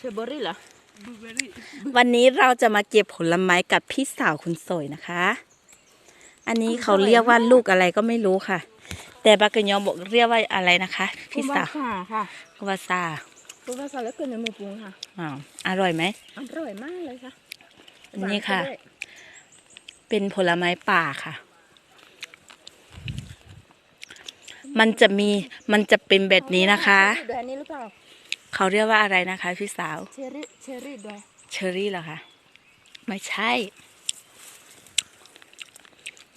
เชอร์เบอรี่เหรอวันนี้เราจะมาเก็บผลไม้กับพี่สาวคุณสวยนะคะ อันนี้เขาเรียกว่าลูกอะไรก็ไม่รู้ค่ะ แต่บากะยองบอกเรียกว่าอะไรนะคะ พี่สาวค่ะค่ะวาซาคุณภาษาแล้วเกินในมือปรุงค่ะอ้าวอร่อยไหมอร่อยมากเลยค่ะอันนี้ค่ะหวาซด้วยเป็นผลไม้ป่าค่ะ มันจะมีมันจะเป็นแบบนี้นะคะเชอรี่ด้วยอันนี้หรือเปล่า เขาเรียกว่าอะไรนะคะ พี่สาว เชอรี่ เชอรี่ด้วย เชอรี่เหรอคะ ไม่ใช่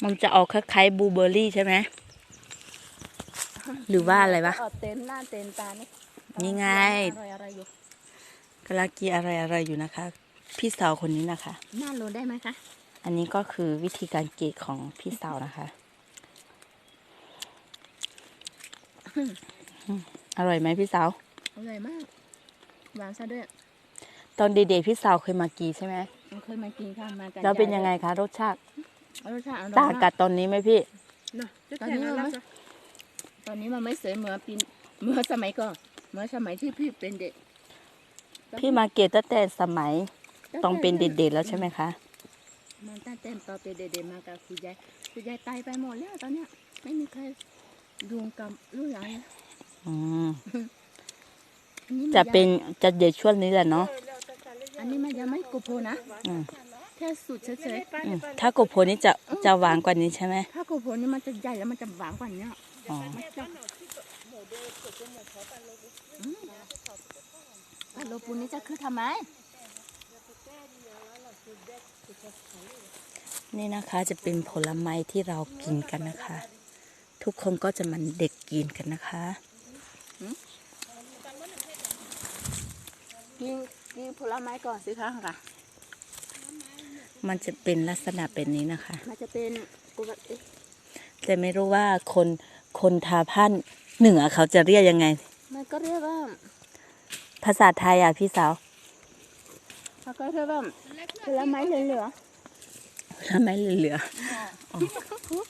มันจะออกคล้ายๆบลูเบอร์รี่ใช่ไหม หรือว่าอะไรวะเเต็มหน้าเต็มตานี่นี่ไงอร่อยอะไรอยู่กำลังกินอะไรอะไรอยู่นะคะ พี่สาวคนนี้นะคะหน้าโลได้ไหมคะ อันนี้ก็คือวิธีการเกตของพี่สาวนะคะ อร่อยไหมพี่สาว อร่อยมาก หวานซะด้วย ตอนเด็กๆพี่สาวเคยมากีใช่ไหมมันเคยมากินค่ะมากันแล้วเป็นยังไงคะรสชาติรสชาติอร่อยต่างกับตอนนี้ไหมพี่ตอนนี้มันไม่ตอนนี้มันไม่สวยเหมือนปีเมื่อสมัยก่อนเมื่อสมัยที่พี่เป็นเด็ก พี่มาเกตตั้งแต่สมัยต้องเป็นเด็กๆแล้วใช่ไหมคะมันตั้งแต่ตอนเป็นเด็กๆมากับคุณยายคุณยายตายไปหมดแล้วตอนเนี้ยไม่มีใครดูกับลูกหลานเลยอืมอันนี้มัน จะยังเป็นจะเด็ดช่วงนี้แหละเนาะอันนี้มันยังไม่กุโพนะอืมแค่สุดเฉยอืมถ้าโกโพนี่จะจะหวานกว่านี้ใช่ไหมๆถ้ากุโพนี่มันจะใหญ่แล้วมันจะหวานกว่านี้อ๋อมันจะอืมอะโลปูนี่จะคือทำไมนี่นะคะจะเป็นผลไม้ที่เรากินกันนะคะ ทุกคนก็จะมันเด็กกินกันนะคะ กินกินผลไม้ก่อนสิคะค่ะ มันจะเป็นลักษณะเป็นนี้นะคะ มันจะเป็นกุบเอ๊ะแต่ไม่รู้ว่าคนคนทาผ้าเหนือเขาจะเรียกยังไง มันก็เรียกว่า ภาษาไทยอะพี่สาวมันก็เรียกว่าผลไม้เหลืองทำไมเหลือๆ